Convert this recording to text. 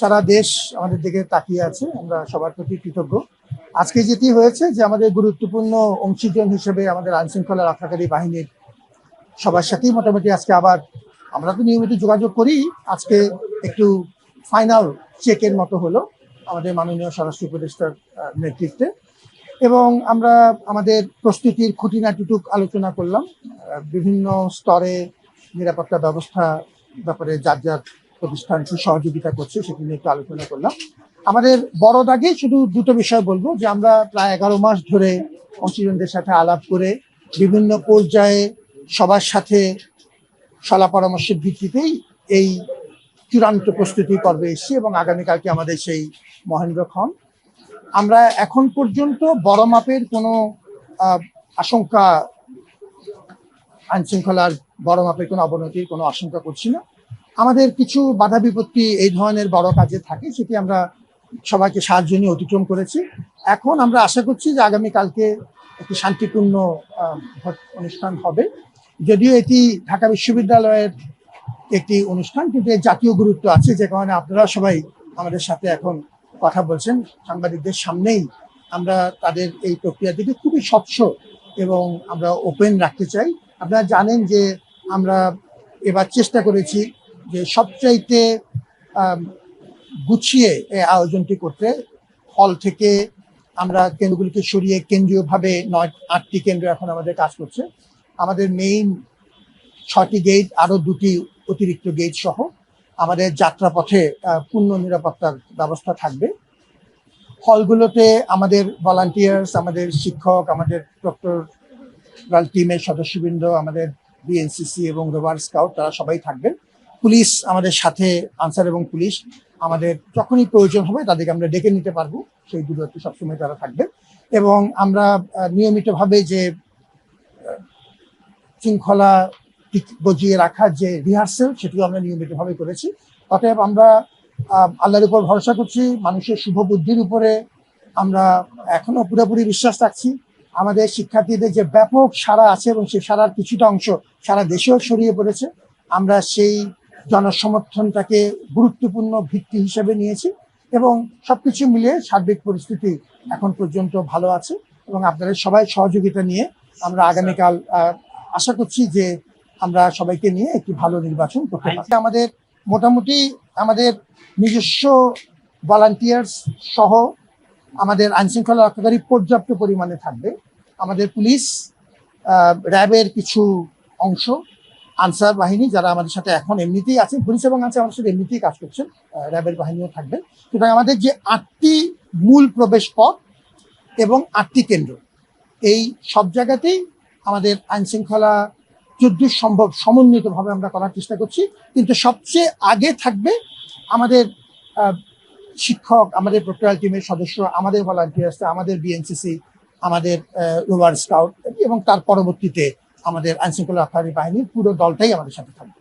সারা দেশ আমাদের দিকে তাকিয়ে আছে, আমরা সবার প্রতি কৃতজ্ঞ। আজকে যেটি হয়েছে যে আমাদের গুরুত্বপূর্ণ অংশীজন হিসেবে আমাদের আইন শৃঙ্খলা রক্ষাকারী বাহিনীর সবার সাথেই মোটামুটি আজকে আবার আমরা তো নিয়মিত যোগাযোগ করি, আজকে একটু ফাইনাল চেকের মতো হলো আমাদের মাননীয় স্বরাষ্ট্র উপদেষ্টার নেতৃত্বে। এবং আমরা আমাদের প্রস্তুতির খুঁটিনাটিটুক আলোচনা করলাম বিভিন্ন স্তরে নিরাপত্তা ব্যবস্থা ব্যাপারে যার যার প্রতিষ্ঠান সহযোগিতা করছে, সেটি নিয়ে একটু আলোচনা করলাম। আমাদের বড় দাগে শুধু দুটো বিষয় বলব, যে আমরা প্রায় এগারো মাস ধরে অংশীজনদের সাথে আলাপ করে বিভিন্ন পর্যায়ে সবার সাথে সলা পরামর্শের ভিত্তিতেই এই চূড়ান্ত প্রস্তুতি পর্বে এসেছি এবং আগামীকালকে আমাদের সেই মহেন্দ্র খন। আমরা এখন পর্যন্ত বড় মাপের কোনো আশঙ্কা আইন শৃঙ্খলার বড় মাপের কোনো অবনতির কোনো আশঙ্কা করছি না। আমাদের কিছু বাধা বিপত্তি এই ধরনের বড় কাজে থাকে, সেটি আমরা সবাইকে সাহায্য নিয়ে অতিক্রম করেছি। এখন আমরা আশা করছি যে আগামীকালকে একটি শান্তিপূর্ণ অনুষ্ঠান হবে। যদিও এটি ঢাকা বিশ্ববিদ্যালয়ের একটি অনুষ্ঠান, কিন্তু এর জাতীয় গুরুত্ব আছে, যে কারণে আপনারা সবাই আমাদের সাথে এখন কথা বলছেন। সাংবাদিকদের সামনেই আমরা তাদের এই প্রক্রিয়াটিকে খুবই স্বচ্ছ এবং আমরা ওপেন রাখতে চাই। আপনারা জানেন যে আমরা এবার চেষ্টা করেছি যে সবচাইতে গুছিয়ে এই আয়োজনটি করতে হল থেকে আমরা কেন্দ্রগুলিকে সরিয়ে কেন্দ্রীয়ভাবে নয়, আটটি কেন্দ্র এখন আমাদের কাজ করছে। আমাদের মেইন ছটি গেট আরও দুটি অতিরিক্ত গেট সহ আমাদের যাত্রাপথে পূর্ণ নিরাপত্তার ব্যবস্থা থাকবে। হলগুলোতে আমাদের ভলান্টিয়ার্স আমাদের শিক্ষক, আমাদের ডক্টরাল টিমের সদস্যবৃন্দ, আমাদের বিএনসিসি এবং রোভার স্কাউট, তারা সবাই থাকবেন। পুলিশ আমাদের সাথে আনসার এবং পুলিশ আমাদের যখনই প্রয়োজন হবে তাদেরকে আমরা ডেকে নিতে পারব। সেই দূরত্বে সবসময় তারা থাকবে। এবং আমরা নিয়মিতভাবে যে শৃঙ্খলা বজিয়ে রাখার যে রিহার্সেল সেটিও আমরা নিয়মিতভাবে করেছি। অতএব আমরা আল্লাহর উপর ভরসা করছি, মানুষের শুভ বুদ্ধির উপরে আমরা এখনও পুরোপুরি বিশ্বাস রাখছি। আমাদের শিক্ষার্থীদের যে ব্যাপক সারা আছে এবং সেই সারার কিছুটা অংশ সারা দেশেও ছড়িয়ে পড়েছে। আমরা সেই জনসমর্থনটাকে গুরুত্বপূর্ণ ভিত্তি হিসেবে নিয়েছি এবং সবকিছু মিলিয়ে সার্বিক পরিস্থিতি এখন পর্যন্ত ভালো আছে এবং আপনাদের সবাই সহযোগিতা নিয়ে আমরা আগামীকাল আশা করছি যে আমরা সবাইকে নিয়ে একটি ভালো নির্বাচন করতে পারি আমাদের মোটামুটি আমাদের নিজস্ব ভলান্টিয়ার্স সহ আমাদের আইনশৃঙ্খলা রক্ষাকারী পর্যাপ্ত পরিমাণে থাকবে। আমাদের পুলিশ র্যাবের কিছু অংশ আনসার বাহিনী যারা আমাদের সাথে এখন এমনিতেই আছেন, পুলিশ এবং আনসার আমাদের সাথে এমনিতেই কাজ করছেন র্যাবের বাহিনীও থাকবেন। সুতরাং আমাদের যে আটটি মূল প্রবেশ পথ এবং আটটি কেন্দ্র, এই সব জায়গাতেই আমাদের আইন শৃঙ্খলা যদ্দূর সম্ভব সমন্বিতভাবে আমরা করার চেষ্টা করছি। কিন্তু সবচেয়ে আগে থাকবে আমাদের শিক্ষক, আমাদের প্রোটোয়াল টিমের সদস্য আমাদের ভলান্টিয়ার্স আমাদের বিএনসিসি, আমাদের রোভার স্কাউট এবং তার পরবর্তীতে আমাদের আইনশৃঙ্খলা রক্ষাকারী বাহিনীর পুরো দলটাই আমাদের সাথে থাকবে।